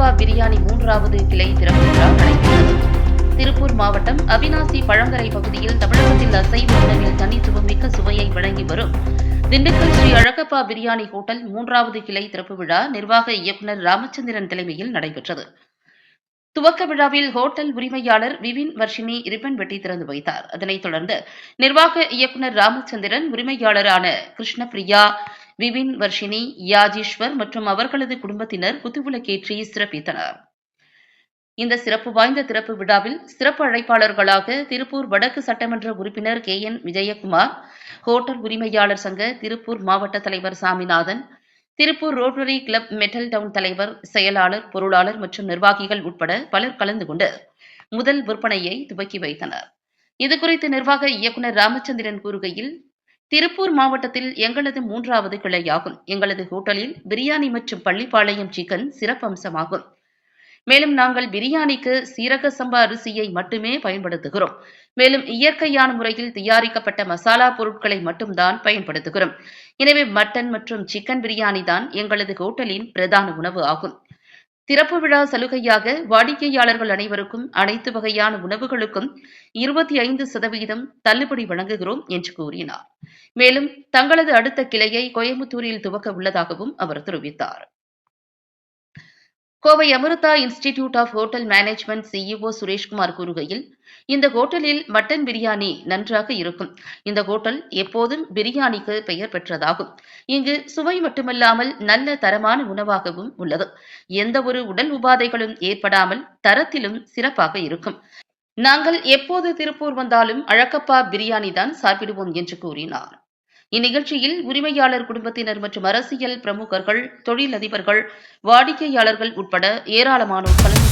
மூன்றாவது கிளை திறப்பு விழா நடைபெற்றது. திருப்பூர் மாவட்டம் அவினாசி பழங்கரை பகுதியில் தமிழகத்தில் அசைவ உணவில் தனித்துவம் மிக்க சுவையை வழங்கி வரும் திண்டுக்கல் ஸ்ரீ அழகப்பா பிரியாணி ஹோட்டல் மூன்றாவது கிளை திறப்பு விழா நிர்வாக இயக்குநர் ராமச்சந்திரன் தலைமையில் நடைபெற்றது. துவக்க விழாவில் ஹோட்டல் உரிமையாளர் விவின் வர்ஷினி ரிப்பன் வெட்டி திறந்து வைத்தார். அதனைத் தொடர்ந்து நிர்வாக இயக்குநர் ராமச்சந்திரன் உரிமையாளரான கிருஷ்ணபிரியா விபின் வர்ஷினி யாஜீஸ்வர் மற்றும் அவர்களது குடும்பத்தினர் குத்துவிளக்கேற்றி சிறப்பித்தனர். இந்த சிறப்பு வாய்ந்த திறப்பு விழாவில் சிறப்பு அழைப்பாளர்களாக திருப்பூர் வடக்கு சட்டமன்ற உறுப்பினர் கே. என். விஜயகுமார் ஹோட்டல் உரிமையாளர் சங்க திருப்பூர் மாவட்ட தலைவர் Saminathan Tiruppur rotary club metal town தலைவர் செயலாளர் பொருளாளர் மற்றும் நிர்வாகிகள் உட்பட பலர் கலந்து கொண்டு முதல் விற்பனையை துவக்கி வைத்தனர். இதுகுறித்து நிர்வாக இயக்குநர் ராமச்சந்திரன் கூறுகையில் திருப்பூர் மாவட்டத்தில் எங்களது மூன்றாவது கிளையாகும். எங்களது ஹோட்டலில் பிரியாணி மற்றும் பள்ளிப்பாளையம் சிக்கன் சிறப்பம்சமாகும் மேலும் நாங்கள் பிரியாணிக்கு சீரக சம்பா அரிசியை மட்டுமே பயன்படுத்துகிறோம். மேலும் இயற்கையான முறையில் தயாரிக்கப்பட்ட மசாலா பொருட்களை மட்டும்தான் பயன்படுத்துகிறோம். எனவே மட்டன் மற்றும் சிக்கன் பிரியாணி தான் எங்களது ஹோட்டலின் பிரதான உணவு ஆகும். திறப்பு விழா சலுகையாக வாடிக்கையாளர்கள் அனைவருக்கும் அனைத்து வகையான உணவுகளுக்கும் இருபத்தி ஐந்து சதவீதம் தள்ளுபடி வழங்குகிறோம் என்று கூறினார். மேலும் தங்களது அடுத்த கிளையை கோயம்புத்தூரில் துவக்க உள்ளதாகவும் அவர் தெரிவித்தார். Kovai Amrita institute of hotel management CEO Sureshkumar கூறுகையில் இந்த ஹோட்டலில் மட்டன் பிரியாணி நன்றாக இருக்கும். இந்த ஹோட்டல் எப்போதும் பிரியாணிக்கு பெயர் பெற்றதாகும். இங்கு சுவை மட்டுமல்லாமல் நல்ல தரமான உணவாகவும் உள்ளது. எந்த ஒரு உடல் உபாதைகளும் ஏற்படாமல் தரத்திலும் சிறப்பாக இருக்கும். நாங்கள் எப்போது திருப்பூர் வந்தாலும் அழகப்பா பிரியாணி தான் சாப்பிடுவோம் என்று கூறினார். இந்நிகழ்ச்சியில் உரிமையாளர் குடும்பத்தினர் மற்றும் அரசியல் பிரமுகர்கள் தொழிலதிபர்கள் வாடிக்கையாளர்கள் உட்பட ஏராளமானோர் கலந்து